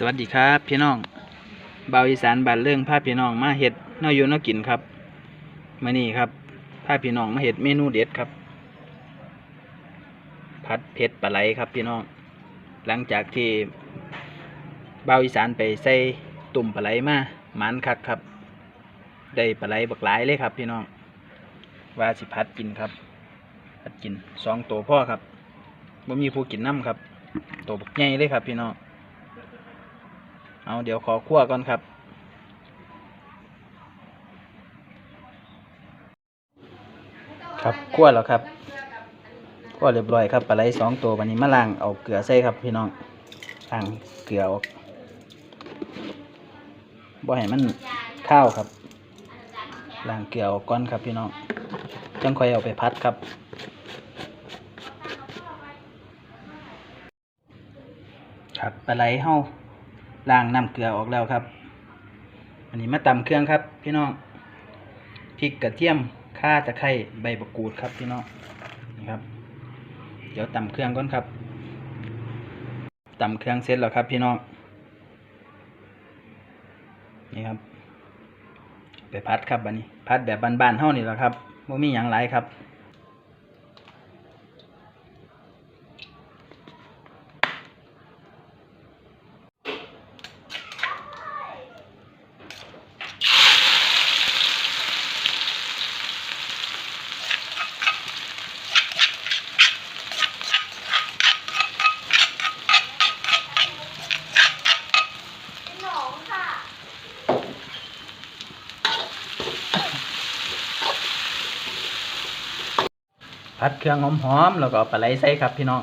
สวัสดีครับพี่น้องเบาอีสานบ้านเรื่องพาพี่น้องมาเห็ดแนวอยู่แนวกินครับมานี่ครับพาพี่น้องมาเห็ดเมนูเด็ดครับผัดเผ็ดปลาไหลครับพี่น้อง หลังจากที่เบาอีสานไปใส่ตุ่มปลาไหลมาหมันคักครับ ได้ปลาไหลบักหลายเลยครับ พี่น้องว่าสิพัดกินครับพัดกินสองตัวพ่อครับบ่มีผู้กินน้ำครับตัวบักใหญ่เลยครับพี่น้อง เอาเดี๋ยวขอคั่วก่อนครับ ครับคั่วแล้วครับคั่วเรียบร้อยครับปลาไหลสองตัววันนี้มาล้างเอาเกลือใส่ครับพี่น้องล้างเกลือออกบ่ให้มันข้าวครับล้างเกลือออกก่อนครับพี่น้องจังค่อยเอาไปพัดครับครับปลาไหลเฮา ล้างน้ำเกลือออกแล้วครับ อันนี้มาตำเครื่องครับ พี่น้องพริกกระเทียมข่าตะไคร้ใบมะกรูดครับพี่น้องนี่ครับ เดี๋ยวตำเครื่องก่อนครับตำเครื่องเสร็จแล้วครับ พี่น้องนี่ครับ ไปพัดครับบันนี้ พัดแบบบานๆเฮานี่แหละครับไม่มีอย่างไรครับ พัดเครื่องหอมๆแล้วก็ปลาไหลใส่ครับพี่น้อง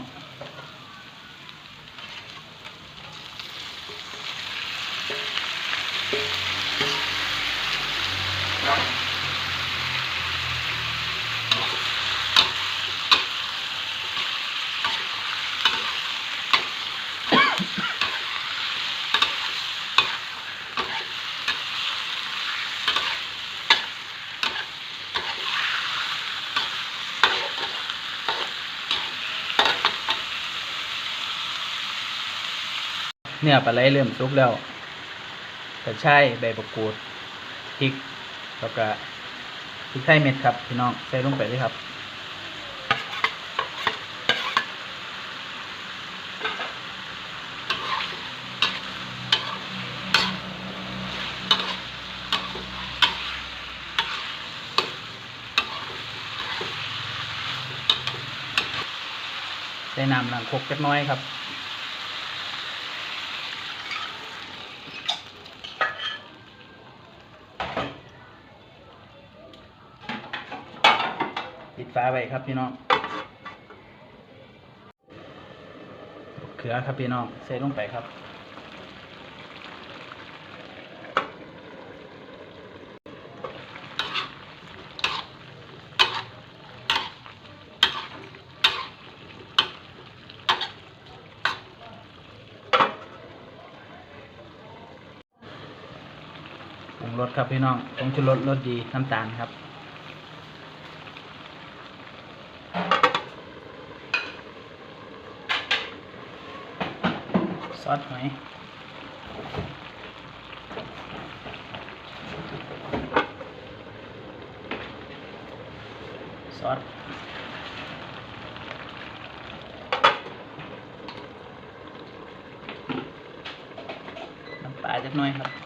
เนื้อปลาไหลเริ่มสุกแล้วกระชายใบมะกูดพริกแล้วก็พริกไทยเม็ดครับพี่น้องใส่ลงไปเลยครับใส่น้ำล้างครกจักน้อยครับ ฝาไว้ครับพี่น้องเขือครับพี่น้องใส่ลงไปครับ ปรุงรสครับพี่น้องผงชูรสรสดีน้ำตาลครับ ซอสหอยซอสน้ำปลาจักหน่อยครับ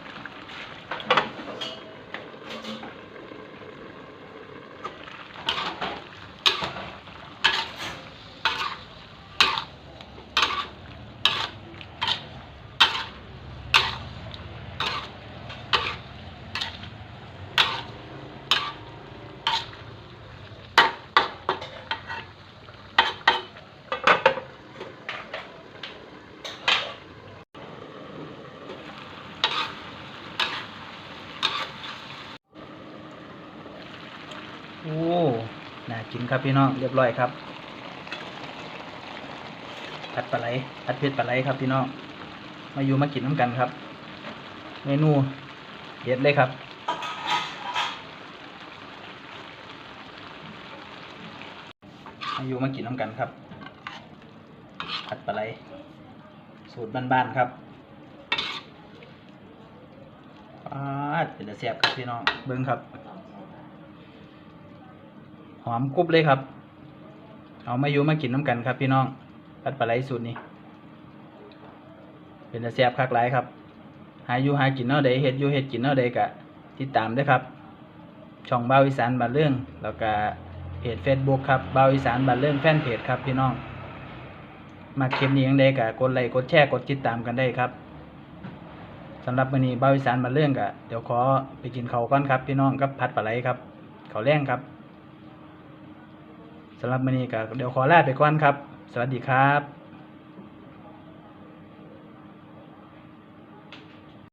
อ้น่ากินครับพี่น้องเรียบร้อยครับผัดปลาไหลผัดเผ็ดปลาไหลครับพี่น้องมาอยู่มากินน้ำกันครับ เมนูเด็ดเลยครับมาอยู่มากินน้ำกันครับผัดปลาไหลสูตรบ้านๆครับปาดเป็นตะแซ่บครับพี่น้องเบิ่งครับ อมกรุบเลยครับ เอามาอยู่มากินน้ำกันครับพี่น้องพัดปลาไหลสูตรนี้ เป็นแซ่บคักหลายครับ หาอยู่หากินเนาะใดเฮ็ดอยู่เฮ็ดกินเนาะใดกะติดตามด้วยครับ ช่องเบาอีสานบ้านเรื่อง แล้วก็เพจ Facebook ครับเบาอีสานบ้านเรื่องแฟนเพจครับพี่น้อง มาคลิปนี้ยังได้กะกดไลค์กดแชร์กดติดตามกันได้ครับสำหรับมื้อนี้เบาอีสานบ้านเรื่องกะเดี๋ยวขอไปกินข้าวก่อนครับ พี่น้องกับผัดปลาไหลครับข้าวแรงครับ สำหรับมื้อนี้ก็เดี๋ยวขอลาไปก่อนครับ สวัสดีครับ